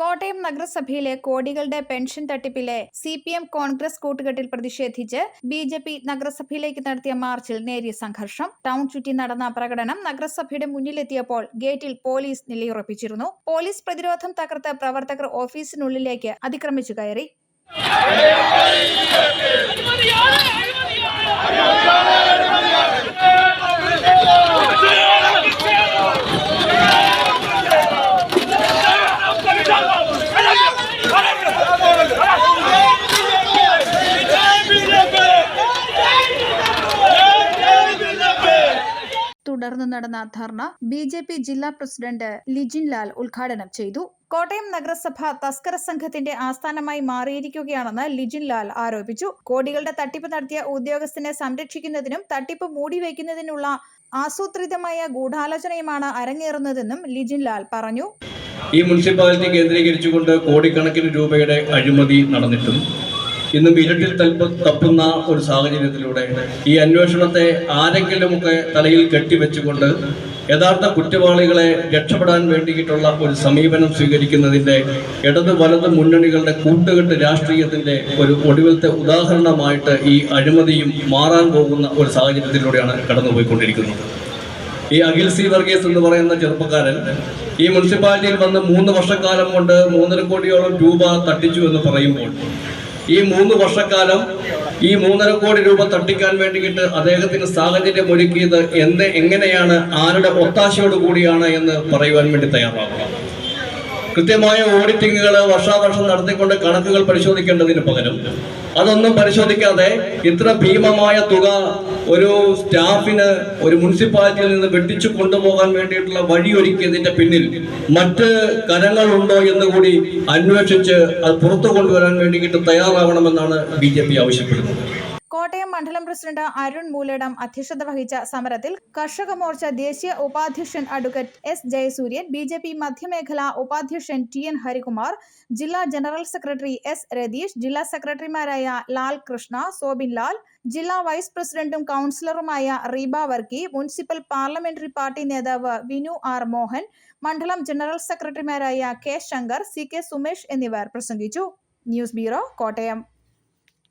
കോട്ടയം നഗരസഭയിലെ കോടികളുടെ പെൻഷൻ തട്ടിപ്പിലെ സി പി എം കോൺഗ്രസ് കൂട്ടുകെട്ടിൽ പ്രതിഷേധിച്ച് ബി ജെ പി നഗരസഭയിലേക്ക് നടത്തിയ മാർച്ചിൽ നേരിയ സംഘർഷം. ടൗൺ ചുറ്റി നടന്ന പ്രകടനം നഗരസഭയുടെ മുന്നിലെത്തിയപ്പോൾ ഗേറ്റിൽ പോലീസ് നിലയുറപ്പിച്ചിരുന്നു. പോലീസ് പ്രതിരോധം തകർത്ത് പ്രവർത്തകർ ഓഫീസിനുള്ളിലേക്ക് അതിക്രമിച്ചു കയറി. തുടർന്ന് നടന്ന ധർണ ബി ജെ പി ജില്ലാ പ്രസിഡന്റ് ലിജിൻ ലാൽ ഉദ്ഘാടനം ചെയ്തു. കോട്ടയം നഗരസഭ തസ്കര സംഘത്തിന്റെ ആസ്ഥാനമായി മാറിയിരിക്കുകയാണെന്ന് ലിജിൻ ലാൽ ആരോപിച്ചു. കോടികളുടെ തട്ടിപ്പ് നടത്തിയ ഉദ്യോഗസ്ഥനെ സംരക്ഷിക്കുന്നതിനും തട്ടിപ്പ് മൂടിവെക്കുന്നതിനുള്ള ആസൂത്രിതമായ ഗൂഢാലോചനയുമാണ് അരങ്ങേറുന്നതെന്നും ലിജിൻ ലാൽ പറഞ്ഞു. ഈ മുനിസിപ്പാലിറ്റി കേന്ദ്രീകരിച്ചുകൊണ്ട് കോടിക്കണക്കിന് രൂപയുടെ അഴിമതി നടന്നിട്ടും ഇന്നും ഇരുട്ടിൽ തൽപ്പ് തപ്പുന്ന ഒരു സാഹചര്യത്തിലൂടെ ഈ അന്വേഷണത്തെ ആരെങ്കിലുമൊക്കെ തലയിൽ കെട്ടിവെച്ചുകൊണ്ട് യഥാർത്ഥ കുറ്റവാളികളെ രക്ഷപ്പെടാൻ വേണ്ടിയിട്ടുള്ള ഒരു സമീപനം സ്വീകരിക്കുന്നതിന്റെ ഇടത് വലത് മുന്നണികളുടെ കൂട്ടുകെട്ട് രാഷ്ട്രീയത്തിന്റെ ഒരു ഒടുവിലത്തെ ഉദാഹരണമായിട്ട് ഈ അഴിമതിയും മാറാൻ പോകുന്ന ഒരു സാഹചര്യത്തിലൂടെയാണ് കടന്നുപോയിക്കൊണ്ടിരിക്കുന്നത്. ഈ അഖിൽ സി വർഗീസ് എന്ന് പറയുന്ന ചെറുപ്പക്കാരൻ ഈ മുനിസിപ്പാലിറ്റിയിൽ വന്ന് മൂന്ന് വർഷക്കാലം കൊണ്ട് മൂന്നര കോടിയോളം രൂപ തട്ടിച്ചു എന്ന് പറയുമ്പോൾ ഈ മൂന്ന് വർഷക്കാലം ഈ മൂന്നര കോടി രൂപ തട്ടിക്കാൻ വേണ്ടിയിട്ട് അദ്ദേഹത്തിന് സാഹചര്യം ഒരുക്കിയത് എന്ത് എങ്ങനെയാണ് ആരുടെ ഒത്താശയോട് കൂടിയാണ് എന്ന് പറയുവാൻ വേണ്ടി തയ്യാറാവുക കൃത്യമായ ഓഡിറ്റിങ്ങുകൾ വർഷാവർഷം നടത്തിക്കൊണ്ട് കണക്കുകൾ പരിശോധിക്കേണ്ടതിന് പകരം അതൊന്നും പരിശോധിക്കാതെ ഇത്ര ഭീമമായ തുക ഒരു സ്റ്റാഫിന് ഒരു മുനിസിപ്പാലിറ്റിയിൽ നിന്ന് വെട്ടിച്ചു കൊണ്ടുപോകാൻ വേണ്ടിയിട്ടുള്ള വഴിയൊരുക്കിയതിന്റെ പിന്നിൽ മറ്റ് കരങ്ങളുണ്ടോ എന്ന് കൂടി അന്വേഷിച്ച് അത് പുറത്തു കൊണ്ടുവരാൻ വേണ്ടിയിട്ട് തയ്യാറാവണമെന്നാണ് ബി ആവശ്യപ്പെടുന്നത്. കോട്ടയം മണ്ഡലം പ്രസിഡന്റ് അരുൺ മൂലടം അധ്യക്ഷത വഹിച്ച സമരത്തിൽ കർഷക മോർച്ച ദേശീയ ഉപാധ്യക്ഷൻ advocate S Jayasuryan B J P മധ്യമേഖലാ ഉപാധ്യക്ഷൻ ടി എൻ ഹരികുമാർ ജില്ലാ ജനറൽ സെക്രട്ടറി എസ് രതീഷ് ജില്ലാ സെക്രട്ടറിമാരായ ലാൽ കൃഷ്ണ സോബിൻ ലാൽ ജില്ലാ വൈസ് പ്രസിഡന്റും കൗൺസിലറുമായ Reeba Varkey municipal parliamentary party നേതാവ് വിനു ആർ മോഹൻ മണ്ഡലം ജനറൽ സെക്രട്ടറിമാരായ K Shankar C K Sumesh എന്നിവർ പ്രസംഗിച്ചു. News bureau Kottayam.